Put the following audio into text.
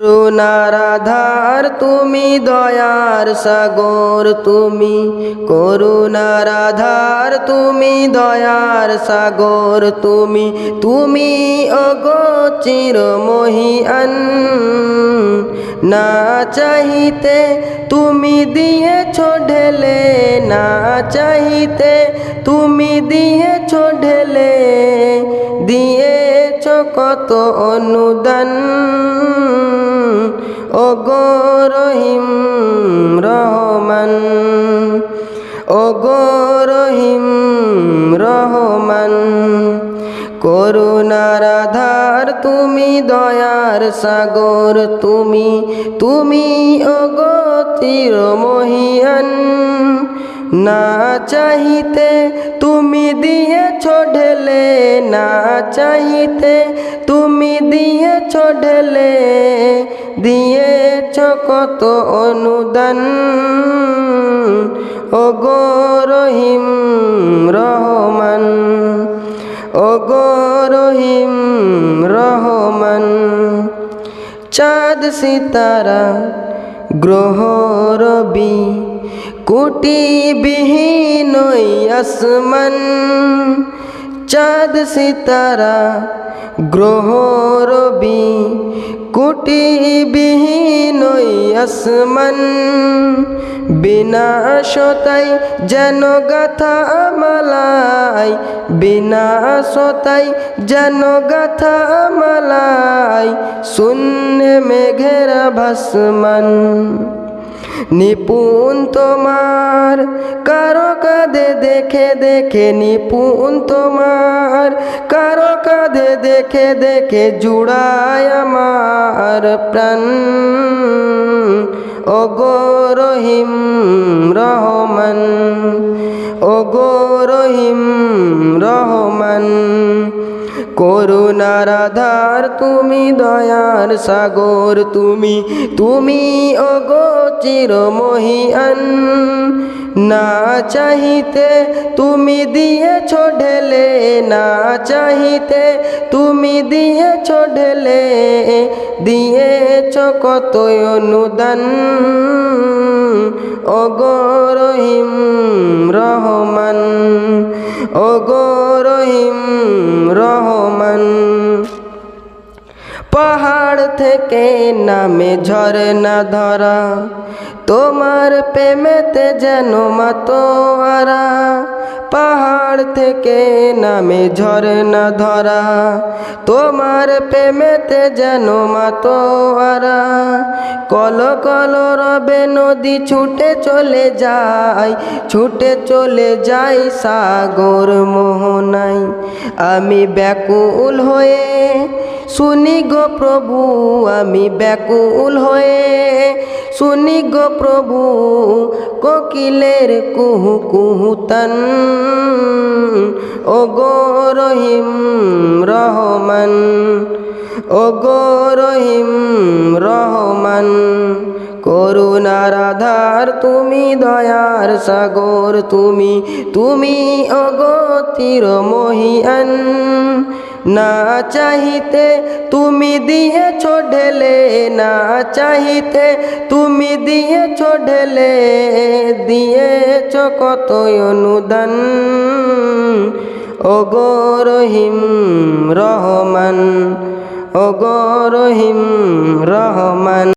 করুণার আধার তুমি দয়ার সাগর, তুমি করুণার আধার তুমি দয়ার সাগর, তুমি তুমি অগোচির মহিয়ান না চাহিতে তুমি দিয়েছ ঢেলে, না চাহিতে তুমি দিয়েছ ঢেলে, দিয়েছ কত অনুদান। ও গো রহিম রহমান ও গো রহিম রহমান, করুণার আধার তুমি দয়ার সাগর, তুমি তুমি অগতির মহিয়ান না চাহিতে তুমি দিয়ে ঢেলে, না চাহিতে তুমি দিয়েছ ঢেলে দিয়েছ কত অনুদান? ও গো রহিম রহমান ও গো রহিম রহমান, চাঁদ সিতারা, গ্রহ রবি কোটি বিহীন আসমান, চাঁদ সিতারা গ্রহ রবি কোটি বিহীন আসমান। বিনাশতাই যেন গাথা মালাই, বিনাশতাই যেন গাথা মালাই, শূন্য মেঘেরা ভাসমান। নিপুণ তোমার, কারও কাঁধে দেখে দেখে নিপুণ তোমার, কারও কাঁধে দেখে দেখে জুড়ায় আমার প্রাণ। ও গো রহিম রহমান ও গো রহিম রহমান। করুণার আধার তুমি দয়ার সাগর তুমি তুমি অগোচির মহিয়ান না চাহিতে তুমি দিয়েছ ঢেলে, না চাহিতে তুমি দিয়েছ ঢেলে, দিয়েছ কত অনুদান? ওগো রহিম রহমান, ওগো রহিম রহমান পাহাড় থেকে নামে ঝরনা ধরা। তোমার প্রেমেতে যেন মাতোয়ারা। পাহাড় থেকে নামে ঝরনা ধরা। তোমার প্রেমেতে যেন মাতোয়ারা। কল কল রবে নদী ছুটে চলে যায়, ছুটে চলে যাই সাগর মোহনাই আমি ব্যাকুল হয়ে শুনি গো প্রভু, আমি ব্যাকুল হয়ে। শুনি গো প্রভু, কোকিলের কুহু কুহু তান। ও গো রহিম রহমান, ও গো রহিম রহমান করুণার তুমি দয়ার সাগর, তুমি তুমি অগতির মহিয়ান না চাহিতে তুমি দিয়েছ ঢেলে, না চাহিতে তুমি দিয়েছ ঢেলে, দিয়েছ কত অনুদান? ও গো রহিম রহমান ও গো রহিম রহমান।